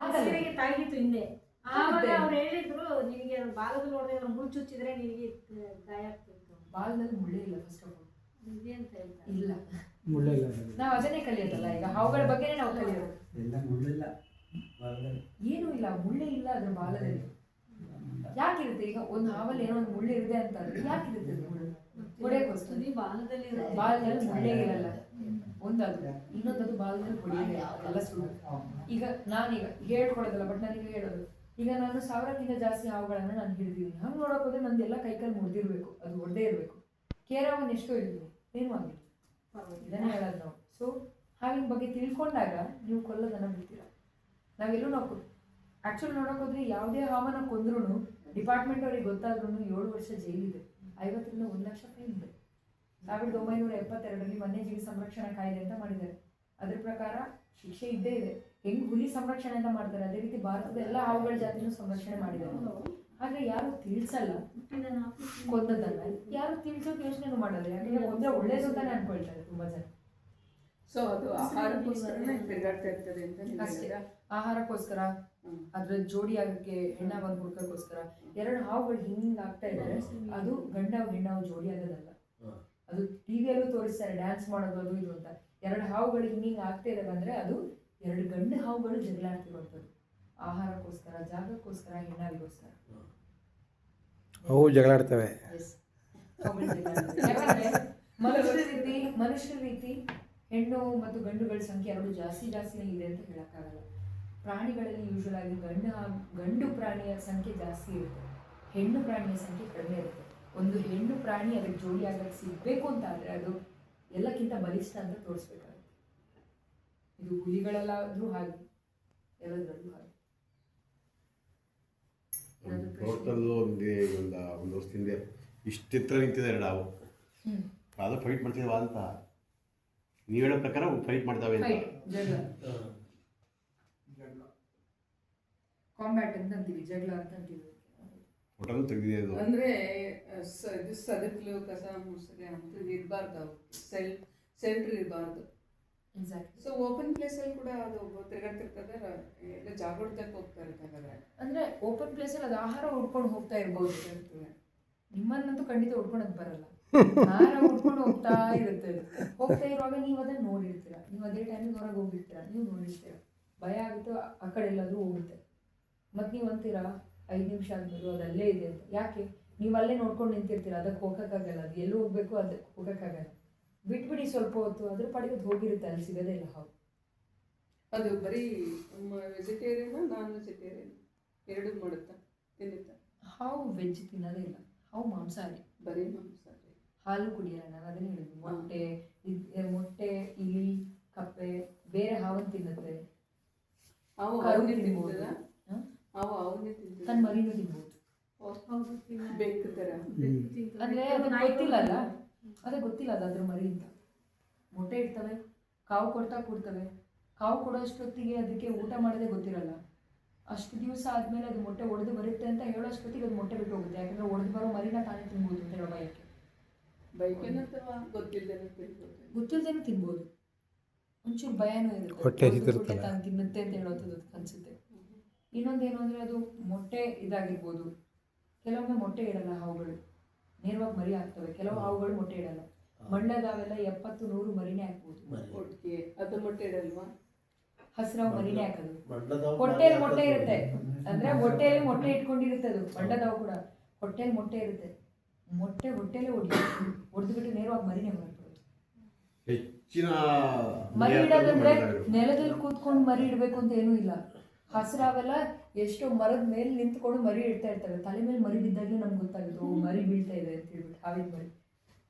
ಸೀರೆಗೆ ತಾಗಿತ್ತು ಹಿಂದೆ. ಆವಾಗ. ಅವ್ರು ಹೇಳಿದ್ರು ನಿನಗೆ ಬಾಲದಲ್ಲಿ ನೋಡಿದ್ರೆ ಮುಳ್ಳು ಚುಚ್ಚಿದ್ರೆ ನಿನಗೆ ಗಾಯ ಆಗ್ತಿತ್ತು ಬಾಲದಲ್ಲಿ ಮುಳ್ಳೆ ಇಲ್ಲ ಫಸ್ಟ್ ಆಫ್ ಆಲ್ ಇದೆ ಅಂತ ಹೇಳ್ತಾರೆ? ಇಲ್ಲ. ಮುಳ್ಳಿಲ್ಲ ನಾವು ಅದನ್ನೇ ಕಲಿಯೋದಲ್ಲ ಈಗ ಹಾವುಗಳ ಬಗ್ಗೆನೇ ನಾವು ಕಲಿಯೋದು. ಎಲ್ಲ ಮುಳ್ಳಿಲ್ಲ ಬಾಲದಲ್ಲಿ. ಏನೂ ಇಲ್ಲ ಮುಳ್ಳೇ ಇಲ್ಲ ಅದ್ರ ಬಾಲದಲ್ಲಿ. ಯಾಕಿರುತ್ತೆ? ಈಗ ಒಂದು ಹಾವಲ್ಲಿ ಏನೋ ಒಂದು ಮುಳ್ಳು ಇರುತ್ತೆ ಅಂತ ಯಾಕೆ ಯಾಕಿರುತ್ತೆ ಮುಳ್ಳು ತುದಿ ಬಾಲದಲ್ಲಿ ಬಾಲ್ನಲ್ಲಿ ಮುಳ್ಳೇ ಇರಲ್ಲ. ಒಂದದು ಇನ್ನೊಂದದು ಬಾಲ್ನಲ್ಲಿ ಹೊಡೆಯಲ್ಲ ಎಲ್ಲ ಈಗ ನಾನೀಗ ಹೇಳ್ಕೊಡೋದಲ್ಲ ಬಟ್ ನನಗೆ ಹೇಳೋದು. ಈಗ ನಾನು ಸಾವಿರಕ್ಕಿಂತ ಜಾಸ್ತಿ ಹಾವುಗಳನ್ನ ನಾನು ಹಿಡಿದಿದ್ದೀನಿ. ಹಂಗೆ ನೋಡಕ್ ಹೋದ್ರೆ ನಂದೆಲ್ಲ ಕೈಕಲ್ ಮುರಿದಿರ್ಬೇಕು, ಅದು ಒಡ್ಡೇ ಇರಬೇಕು. ಕೇರವನ್ ಎಷ್ಟೋ ಇದ್ದೀನಿ ಏನು ಆಗಿಲ್ಲ ಇದನ್ನೇ ಹೇಳೋದು ನಾವು. ಸೊ ಹಾವಿನ ಬಗ್ಗೆ ತಿಳ್ಕೊಂಡಾಗ ನೀವು ಕೊಲ್ಲೋದನ್ನ ಬಿಡ್ತೀರ? ನಾವೆಲ್ಲೂ ನಾವು ಆ್ಯಕ್ಚುಲಿ ನೋಡಕ್ ಹೋದ್ರೆ ಯಾವುದೇ ಹಾವನ್ನ ಕೊಂದ್ರೂ ಡಿಪಾರ್ಟ್ಮೆಂಟ್ ಅವ್ರಿಗೆ ಗೊತ್ತಾದ್ರೂ ಏಳು ವರ್ಷ ಜೈಲಿದೆ. ಐವತ್ತರಿಂದ ಒಂದು ಲಕ್ಷ ಫೈನ್ ಇದೆ. ಸಾವಿರದ ಒಂಬೈನೂರ ಎಪ್ಪತ್ತೆರಡರಲ್ಲಿ ವನ್ಯಜೀವಿ ಸಂರಕ್ಷಣಾ ಕಾಯ್ದೆ ಅಂತ ಮಾಡಿದ್ದಾರೆ. ಅದ್ರ ಪ್ರಕಾರ ಶಿಕ್ಷೆ ಇದ್ದೇ ಇದೆ. ಹೆಂಗ್ ಹುಲಿ ಸಂರಕ್ಷಣೆ ಅಂತ ಮಾಡ್ತಾರೆ? ಅದೇ ರೀತಿ ಭಾರತದ ಎಲ್ಲ ಹಾವುಗಳ ಜಾತಿನೂ ಸಂರಕ್ಷಣೆ ಮಾಡಿದ್ದಾರೆ. ಆದ್ರೆ ಯಾರು ತಿಳಿಸಲ್ಲ? ಕೊಂದದಲ್ಲ ಯಾರು ತಿಳಿಸೋಕೆ ಯೋಚನೆ ಮಾಡಲ್ಲ. ಯಾಕಂದ್ರೆ ಒಂದೇ ಒಳ್ಳೇದು ಅಂತಾನೆ ಅನ್ಕೊಳ್ತಾರೆ ತುಂಬಾ ಜನ. ಸೊ ಅದು ಅಷ್ಟೇ. ಆಹಾರಕ್ಕೋಸ್ಕರ. ಅದ್ರ ಜೋಡಿ ಆಗಕ್ಕೆ ಹೆಣ್ಣಾಗೋದು ಹುಡುಕಕ್ಕೋಸ್ಕರ. ಎರಡು ಹಾವುಗಳು ಹಿಂಗ್ ಆಗ್ತಾ ಇದ್ದಾರೆ ಅದು ಗಂಡ ಹೆಣ್ಣಾವು ಜೋಡಿ ಆಗೋದಲ್ಲ. ಅದು ಟಿವಿಯಲ್ಲೂ ತೋರಿಸ್ತಾರೆ ಡ್ಯಾನ್ಸ್ ಮಾಡೋದು ಅದು ಇದು ಅಂತ. ಎರಡು ಹಾವುಗಳು ಹಿಂಗಿಂಗ್ ಆಗ್ತಾ ಇದ್ದಾವೆ ಅಂದ್ರೆ ಅದು ಎರಡು ಗಂಡು ಹಾವುಗಳು ಜಗಳ ಆಹಾರಕ್ಕೋಸ್ಕರ ಜಾಗಕ್ಕೋಸ್ಕರ ಹೆಣ್ಣಾಗಿಗೋಸ್ಕರ ಅವು ಜಗಳಾಡ್ತವೆ ಮನುಷ್ಯರ ರೀತಿ ಮನುಷ್ಯ ರೀತಿ ಹೆಣ್ಣು ಮತ್ತು ಗಂಡುಗಳ ಸಂಖ್ಯೆ ಎರಡು ಜಾಸ್ತಿ ಜಾಸ್ತಿನೇ ಇದೆ ಅಂತ ಹೇಳೋಕ್ಕಾಗಲ್ಲ. ಪ್ರಾಣಿಗಳಲ್ಲಿ ಯೂಶುವಲ್ ಆಗಿ ಗಂಡು ಗಂಡು ಪ್ರಾಣಿಯ ಸಂಖ್ಯೆ ಜಾಸ್ತಿ ಇರುತ್ತೆ. ಹೆಣ್ಣು ಪ್ರಾಣಿಯ ಸಂಖ್ಯೆ ಕಡಿಮೆ ಇರುತ್ತೆ. ಒಂದು ಹೆಣ್ಣು ಪ್ರಾಣಿ ಅದಕ್ಕೆ ಜೋಡಿ ಆಗಕ್ಕೆ ಸಿಗ್ಬೇಕು ಅಂತ ಆದರೆ ಅದು ಎಲ್ಲಕ್ಕಿಂತ ಬಲಿಷ್ಠ ಅಂತ ತೋರಿಸ್ಬೇಕಾಗುತ್ತೆ. ಇದು ಹುಲಿಗಳಲ್ಲಾದ್ರೂ ಹಾಗೆ ಎಲ್ಲದರಲ್ಲೂ ಹಾಗೆ? ತೋಟದಲ್ಲೂ ಒಂದು ಒಂದು ಒಂದು ವರ್ಷದಿಂದ ಇಷ್ಟೆತ್ರ ನಿಂತಿದೆ ನಾವು. ಅದು ಫೈಟ್ ಮಾಡ್ತಿದ್ವ ಅಂತ. ನೀವು ಹೇಳೋ ಪ್ರಕಾರ ಫೈಟ್ ಮಾಡ್ತಾವೆ ಅಂತ. ಕಾಂಬ್ಯಾಟ್ ಅಂತ ಅಂತೀವಿ ಜಗಳ ಅಂತ ಅಂತೀವಿ. ಫೋಟೋನು ತೆಗೆದಿದೆ ಅದು ಅಂದ್ರೆ ಇದು ಸದಕ್ಲು ಕಸ ಮುಸುರೆ ಅಂತ ಇರಬಾರ್ದು ಅವು ಸೆಲ್ ಸೆಲ್ಟ್ರ್ ಇರಬಾರ್ದು. ಎಕ್ಸಾಕ್ಟ್ಲಿ ಸೊ ಓಪನ್ ಪ್ಲೇಸಲ್ಲಿ ಕೂಡ ಅದು ತಿರುಗಾಡ್ತಿರ್ತದೆ ಎಲ್ಲ ಜಾಗೃತಕ್ಕೆ ಹೋಗ್ತಾ ಇರುತ್ತೆ ಹಾಗಾದ್ರೆ ಅಂದ್ರೆ ಓಪನ್ ಪ್ಲೇಸಲ್ಲಿ ಅದು ಆಹಾರ ಹುಡ್ಕೊಂಡು ಹೋಗ್ತಾ ಇರ್ಬೋದು. ನಿಮ್ಮನ್ನಂತೂ ಖಂಡಿತ ಉಡ್ಕೊಳಕ್ ಬರಲ್ಲ. ಆಹಾರ ಹುಡ್ಕೊಂಡು ಹೋಗ್ತಾ ಇರುತ್ತೆ. ಹೋಗ್ತಾ ಇರುವಾಗ ನೀವು ಅದನ್ನ ನೋಡಿರ್ತೀರ. ನೀವು ಅದೇ ಟೈಮಿಗೆ ಹೊರಗೆ ಹೋಗಿರ್ತೀರ ನೀವು ನೋಡಿರ್ತೀರ. ಭಯ ಆಗುತ್ತೆ ಆ- ಆ ಕಡೆ ಎಲ್ಲಾದ್ರೂ ಹೋಗುತ್ತೆ. ಮತ್ತೆ ನೀವು ಅಂತೀರಾ? ಐದು ನಿಮಿಷ ಆದ್ಮೇಲೆ ಅದು ಅಲ್ಲೇ ಇದೆ ಅಂತ. ಯಾಕೆ? ನೀವು ಅಲ್ಲೇ ನೋಡ್ಕೊಂಡು ನಿಂತಿರ್ತೀರ ಅದಕ್ಕೆ ಹೋಗೋಕ್ಕಾಗಲ್ಲ. ಅದು ಎಲ್ಲಿ ಹೋಗಬೇಕು ಅದಕ್ಕೆ ಹೋಗೋಕ್ಕಾಗಲ್ಲ. ಬಿಟ್ಬಿಡಿ ಸ್ವಲ್ಪ ಹೊತ್ತು ಅದ್ರ ಪಾಡಿಗೆ ಹೋಗಿರುತ್ತೆ ಅಲ್ಲಿ ಸಿಗೋದೇ ಇಲ್ಲ ಹಾವು ಅದು ಬರೀ ವೆಜಿಟೇರಿಯನ್ ನಾನ್ ವೆಜಿಟೇರಿಯನ್ ಎರಡೂ ಮಾಡುತ್ತಾ? ತಿನ್ನುತ್ತಾ? ಹಾವು ವೆಜ್ ತಿನ್ನೋದೇ ಇಲ್ಲ. ಹಾವು ಮಾಂಸಾಹಾರಿ. ಬರೀ ಮಾಂಸಾಹಾರಿ. ಹಾಲು ಕುಡಿಯಲ್ಲ ನಾನು ಅದನ್ನೇ ಹೇಳಿದ್ವಿ ಮೊಟ್ಟೆ ಇದ್- ಮೊಟ್ಟೆ ಇಲಿ ಕಪ್ಪೆ ಬೇರೆ ಹಾವನ್ನು ತಿನ್ನುತ್ತೆ. ಹಾವು ಹಾವು ತಿನ್ಬೋದು. ಅವು ಅವನ್ನೇ ತನ್ನ ಮರಿನೂ ತಿನ್ಬೋದು. ಬೇಕು ಥರ ಅಂದ್ರೆ ಅದು ಗೊತ್ತಿಲ್ಲ ಅಲ್ಲ? ಅದೇ ಗೊತ್ತಿಲ್ಲ ಅದು ಅದ್ರ ಮರಿ ಅಂತ. ಮೊಟ್ಟೆ ಇರ್ತವೆ ಕಾವು ಕೊಡ್ತಾ ಕೂಡ್ತವೆ. ಕಾವು ಕೊಡೋಷ್ಟೊತ್ತಿಗೆ ಅದಕ್ಕೆ ಊಟ ಮಾಡೋದೇ ಗೊತ್ತಿರಲ್ಲ. ಅಷ್ಟು ದಿವಸ ಆದ್ಮೇಲೆ ಅದು ಮೊಟ್ಟೆ ಒಡೆದು ಬರುತ್ತೆ ಅಂತ ಹೇಳೋಷ್ಟೊತ್ತಿಗೆ ಅದು ಮೊಟ್ಟೆ ಬಿಟ್ಟು ಹೋಗುತ್ತೆ. ಯಾಕಂದ್ರೆ ಒಡೆದು ಬರೋ ಮರಿನ ತಾನೇ ತಿನ್ಬೋದು ಅಂತ ಹೇಳೋ ಬಯಕೆ ಬೈಕೇನ ಅಥವಾ ಗೊತ್ತಿಲ್ಲದೇನೆ ತಿನ್ಬೋದು? ಗೊತ್ತಿಲ್ದೇನೆ ತಿನ್ಬೋದು. ಒಂಚೂರು ಭಯನೂ ಇರುತ್ತೆ. ಹೊಟ್ಟೆ. ತಾನು ತಿನ್ನುತ್ತೆ ಅಂತ ಹೇಳೋದು ಅದಕ್ಕೆ ಅನ್ಸುತ್ತೆ. ಇನ್ನೊಂದೇನು ಅಂದರೆ ಅದು ಮೊಟ್ಟೆ ಇದಾಗಿರ್ಬೋದು. ಕೆಲವೊಮ್ಮೆ ಮೊಟ್ಟೆ ಇಡಲ್ಲ ಹಾವುಗಳು. ನೇರವಾಗಿ ಮರಿ ಹಾಕ್ತವೆ ಕೆಲವು ಹಾವುಗಳು ಮೊಟ್ಟೆ ಇಡಲ್ಲ. ಮಣ್ಣದಾವೆಲ್ಲ ಎಪ್ಪತ್ತು ನೂರು ಮರಿನೇ ಹಾಕ್ಬೋದು ಒಟ್ಟಿಗೆ ಅದು ಮೊಟ್ಟೆ ಇಡಲ್ವಾ? ಹಸಿರಾವು ಮರಿನೇ ಹಾಕೋದು. ಹೊಟ್ಟೆಯಲ್ಲಿ ಮೊಟ್ಟೆ ಇರುತ್ತೆ. ಅಂದ್ರೆ ಹೊಟ್ಟೆಯಲ್ಲಿ ಮೊಟ್ಟೆ ಇಟ್ಕೊಂಡಿರುತ್ತೆ ಅದು. ಬಣ್ಣದಾವು ಕೂಡ. ಹೊಟ್ಟೆಯಲ್ಲಿ ಮೊಟ್ಟೆ ಇರುತ್ತೆ. ಮೊಟ್ಟೆ ಹೊಟ್ಟೆಲೇ ಹೊಡಿ ಹೊಡೆದ್ಬಿಟ್ಟು ನೇರವಾಗಿ ಮರಿನೇ ಮಾಡ್ಬೋದು ಹೆಚ್ಚಿನ ಮರಿ ಇಡೋದಂದ್ರೆ ನೆಲದಲ್ಲಿ ಕೂತ್ಕೊಂಡು ಮರಿ ಇಡಬೇಕು ಅಂತ ಏನೂ ಇಲ್ಲ. ಹಸಿರಾವೆಲ್ಲ ಎಷ್ಟೋ ಮರದ ಮೇಲೆ ನಿಂತ್ಕೊಂಡು ಮರಿ ಇಡ್ತಾ ಇರ್ತಾರೆ ತಲೆ ಮೇಲೆ ಮರಿ ಬಿದ್ದಾಗಲೇ ನಮ್ಗೆ ಗೊತ್ತಾಗುತ್ತೆ ಓ ಮರಿ ಬೀಳ್ತಾ ಇದೆ ಅಂತ ಹೇಳ್ಬಿಟ್ಟು ಹಾವಿನ ಮರಿ.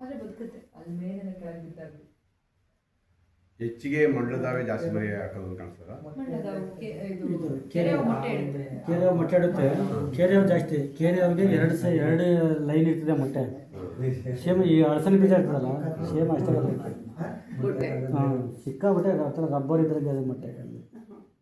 ಆದ್ರೆ ಬದುಕುತ್ತೆ ಅಲ್ಲಿ ಮೇಲೆ ಕೆಳಗೆ ಬಿದ್ದಾಗ ಹೆಚ್ಚಿಗೆ ಮಂಡಲದಾವೆ ಜಾಸ್ತಿ ಮರಿ ಹಾಕೋದು ಕಾಣಿಸ್ತದ? ಕೆರೆ ಮೊಟ್ಟೆ ಇಡುತ್ತೆ. ಕೆರೆ ಜಾಸ್ತಿ ಕೆರೆ ಅವ್ರಿಗೆ ಎರಡು ಸ ಎರಡು ಲೈನ್ ಇರ್ತದೆ ಮೊಟ್ಟೆ. ಸೇಮ್ ಈ ಅಳಸನ ಬೀಜ ಇರ್ತದಲ್ಲ ಸೇಮ್ ಅಷ್ಟೇ ಹಾಂ ಸಿಕ್ಕಾಬಿಟ್ಟೆ ಆ ಥರ ರಬ್ಬರ್ ಇದ್ರೆ ಮೊಟ್ಟೆ.